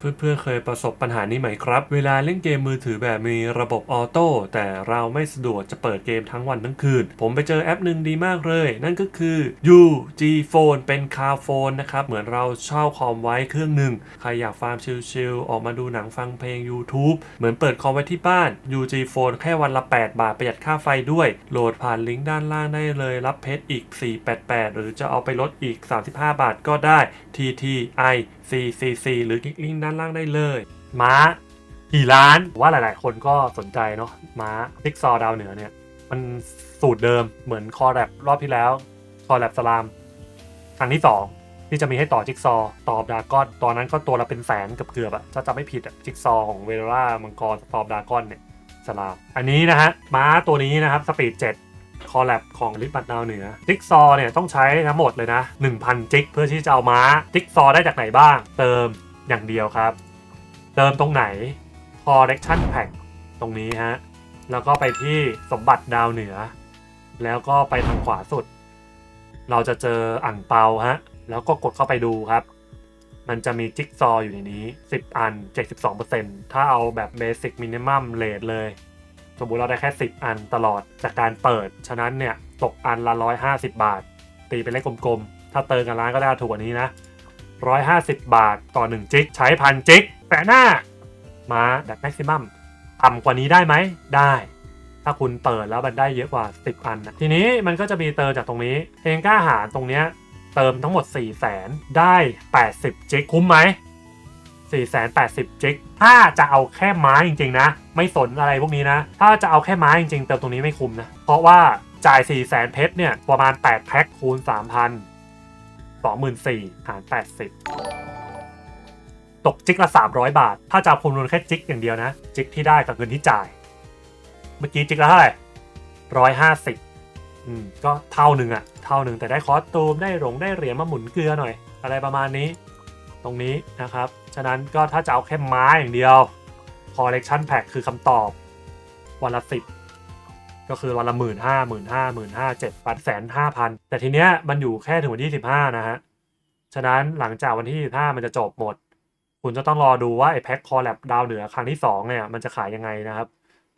เพื่อนๆเคยประสบปัญหานี้ไหมครับ เวลาเล่นเกมมือถือแบบมีระบบออโต้แต่เราไม่สะดวกจะเปิดเกมทั้งวันทั้งคืน ผมไปเจอแอปหนึ่งดีมากเลย นั่นก็คือ UG Phone เป็นคาโฟนนะครับ เหมือนเราเช่าคอมไว้เครื่องหนึ่ง ใครอยากฟาร์มชิลๆ ออกมาดูหนังฟังเพลง YouTube เหมือนเปิดคอมไว้ที่บ้าน UG Phone แค่วันละ 8 บาทประหยัดค่าไฟด้วย โหลดผ่านลิงก์ด้านล่างได้เลย รับเพชรอีก 488 หรือจะเอาไปลดอีก 35 บาทก็ได้ TTI CCC หรือคลิกลิงก์ด้านล่างได้เลย ม้ากี่ล้านว่าหลาย ๆ คนก็สนใจเนาะม้าพิกซอดาวเหนือเนี่ย มันสูตรเดิมเหมือนคอแรบรอบที่แล้ว คอแรบสลามครั้งที่ 2 ที่จะมีให้ต่อจิ๊กซอว์ตอบดากอนตอนนั้นก็ตัวละเป็นแสนเกือบๆอะถ้าจำไม่ผิดอะจิ๊กซอว์ของเวลล่ามังกรตอบดากอนเนี่ยสลามอันนี้นะฮะม้าตัวนี้นะครับสปีด7คอแลบของลิปปัดดาวเหนือจิ๊กซอว์เนี่ยต้องใช้ทั้งหมดเลยนะ 1,000 จิก เพื่อที่จะเอาม้าจิ๊กซอว์ได้จากไหนบ้าง เติม อย่างเดียวครับ เติมตรงไหน collection pack ตรงนี้ฮะ แล้วก็ไปที่สมบัติดาวเหนือ แล้วก็ไปทางขวาสุด เราจะเจออ่างเปาฮะ แล้วก็กดเข้าไปดูครับ มันจะมีจิ๊กซออยู่ในนี้ 10 อัน 72%ถ้าเอาแบบเบสิ c มินิมัมเลทเลย สมมุติเราได้แค่ 10 อันตลอดจากการเปิด ฉะนั้นเนี่ย ตกอันละ 150 บาท ตีเป็นเลขกลมๆ ถ้าเติมกันร้านก็ได้ถูกกว่านี้นะ 150 บาทต่อ 1 จิก ใช้พันจิกแปะหน้ามาแบบแม็กซิมัมต่ำกว่านี้ได้ไหม ได้ ถ้าคุณเปิดแล้วมันได้เยอะกว่า 10 อันนะ ทีนี้มันก็จะมีเติมจากตรงนี้เพลงกล้าหารตรงเนี้ยเติมทั้งหมด 4 0 0แสนได้ 80 จิก คุ้มไหม4 8 0จิก ถ้าจะเอาแค่ไม้จริงๆนะ ไม่สนอะไรพวกนี้นะ ถ้าจะเอาแค่ไม้จริงๆ เติมตรงนี้ไม่คุ้มนะ เพราะว่าจ่าย 4 0 0แสนเพชรเนี่ย ประมาณ 8 แพ็คคูณ 3,000 24,000หาร80 ตกจิกละ 300 บาท ถ้าจะคำนวณแค่จิกอย่างเดียวนะ จิกที่ได้กับเงินที่จ่าย เมื่อกี้จิกละเท่าไหร่ร้อยห้าสิบอืมก็เท่าหนึ่งอะเท่าหนึ่งแต่ได้คอสตูมได้หลงได้เหรียญมาหมุนเกลือหน่อย อะไรประมาณนี้ ตรงนี้นะครับ ฉะนั้นก็ถ้าจะเอาแค่ไม้อย่างเดียว collection pack คือคำตอบวันละสิบ ก็คือวันละหมื่นห้าหมื่นห้าหมื่นห้าเจ็ดแปดแสนห้าพันแต่ทีเนี้ยมันอยู่แค่ถึงวันที่สิบห้านะฮะ ฉะนั้นหลังจากวันที่15มันจะจบหมด คุณจะต้องรอดูว่าไอ้แพ็คคอแลบดาวเหนือครั้งที่2เนี่ยมันจะขายยังไงนะครับ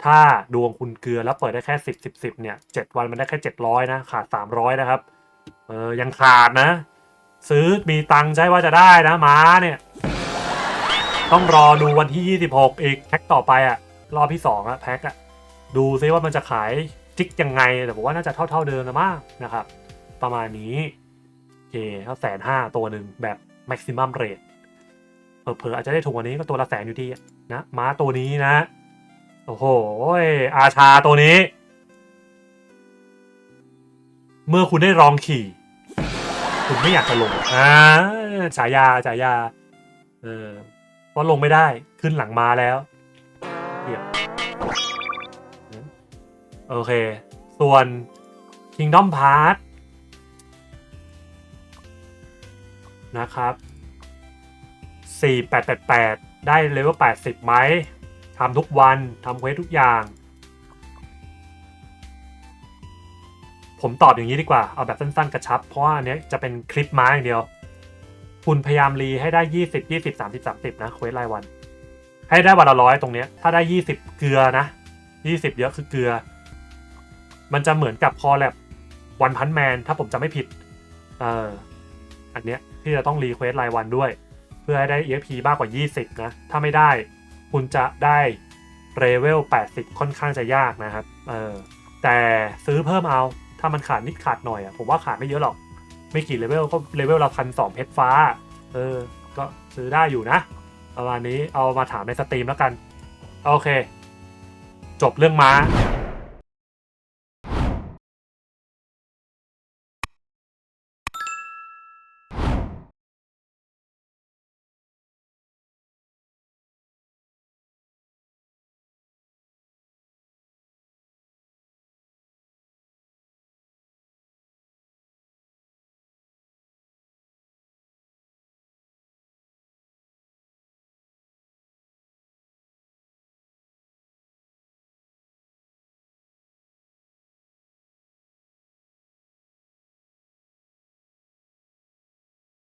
ถ้าดวงคุณเกลือแล้วเปิดได้แค่10 10 10เนี่ย7วันมันได้แค่700นะขาด300นะครับ เออยังขาดนะ ซื้อมีตังค์ใช่ว่าจะได้นะม้าเนี่ย ต้องรอดูวันที่26อีกแพ็คต่อไปอะรอบที่2อะแพ็คอะ ดูซิว่ามันจะขายจิกยังไง แต่ผมว่าน่าจะเท่าเท่าๆเดิมนะมากนะครับ ประมาณนี้โอเคถ้าแสนห้าตัวหนึ่งแบบ maximum rate เผลอๆอาจจะได้ถูกกว่านี้ก็ตัวละแสนอยู่ดีอะนะม้าตัวนี้นะ โอ้โหอาชาตัวนี้ เมื่อคุณได้ลองขี่ คุณไม่อยากจะลงอ่าฉายาฉายา เออเพราะลงไม่ได้ขึ้นหลังมาแล้ว โอเค ส่วน Kingdom Pass นะครับ 4888 ได้เลเวล80 ไหมทำทุกวันทำเควสทุกอย่าง ผมตอบอย่างนี้ดีกว่า เอาแบบสั้นๆกระชับ เพราะว่าอันเนี้ยจะเป็นคลิปม้าอย่างเดียว คุณพยายามรีให้ได้ 20 20 30 30 นะเควสรายวัน ให้ได้วันละร้อยตรงเนี้ยถ้าได้ 20 เกลือนะ 20 เยอะคือเกลือ มันจะเหมือนกับคอแลบวันพันแมนถ้าผมจำไม่ผิดเอออันเนี้ยที่จะต้องรีเควสรายวันด้วย เพื่อให้ได้ EXP มากกว่า 20 นะ ถ้าไม่ได้คุณจะได้เลเวล 80 ค่อนข้างจะยากนะครับเออแต่ซื้อเพิ่มเอาถ้ามันขาดนิดขาดหน่อยอะผมว่าขาดไม่เยอะหรอก ไม่กี่เลเวลก็เลเวลละพันสองเพชรฟ้า เออ ก็ซื้อได้อยู่นะประมาณนี้เอามาถามในสตรีมแล้วกัน โอเค จบเรื่องม้า